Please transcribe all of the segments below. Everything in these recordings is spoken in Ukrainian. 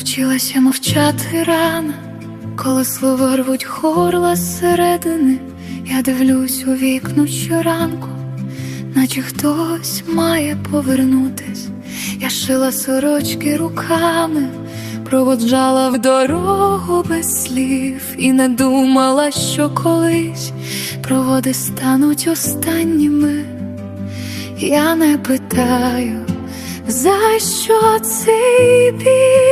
Навчилася мовчати рано, коли слова рвуть горла зсередини, я дивлюсь у вікно щоранку, наче хтось має повернутись. Я шила сорочки руками, проводжала в дорогу без слів і не думала, що колись проводи стануть останніми. Я не питаю, за що цей біль?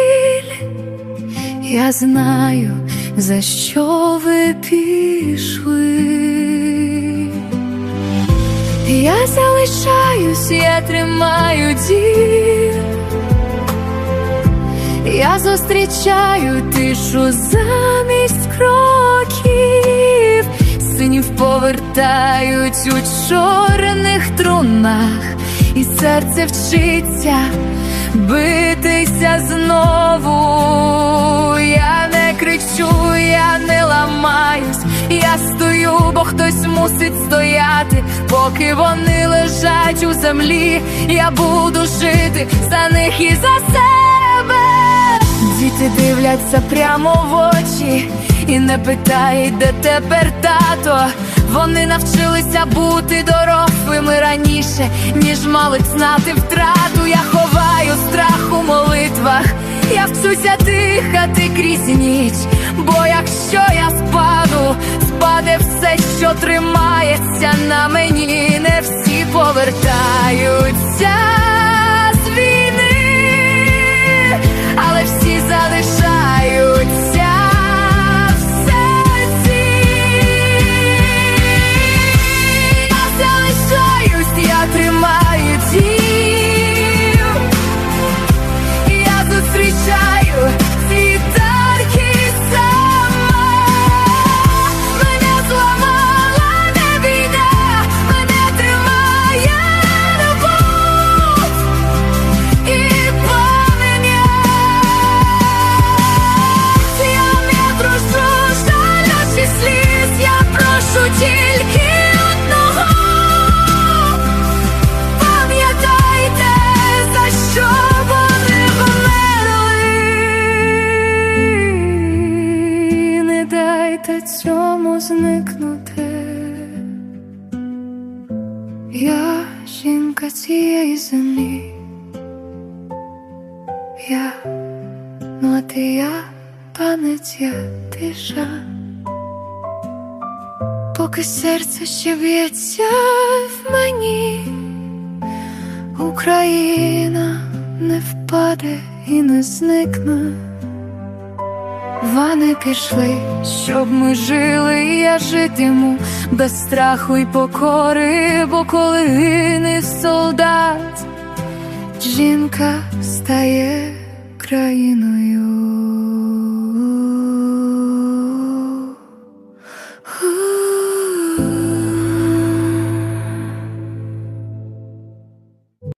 Я знаю, за що ви пішли. Я залишаюсь, я тримаю дім. Я зустрічаю тишу замість кроків, синів повертають у чорних трунах, і серце вчиться битися знову. Я не кричу, я не ламаюсь, я стою, бо хтось мусить стояти, поки вони лежать у землі, я буду жити за них і за себе. Діти дивляться прямо в очі і не питають, де тепер тато. Вони навчилися бути дорослими раніше, ніж мали б знати втрату. Я ховаю страх у молитвах, я вчуся дихати крізь ніч. Бо якщо я спаду, спаде все, що тримається на мені, не всі повертаються дайте цьому зникнути. Я жінка цієї землі. Я, ну а ти я, пам'ять я тиша. Поки серце ще б'ється в мені, Україна не впаде і не зникне. Вони пішли, щоб ми жили, я житиму без страху й покори, бо коли гине солдат, жінка стає країною.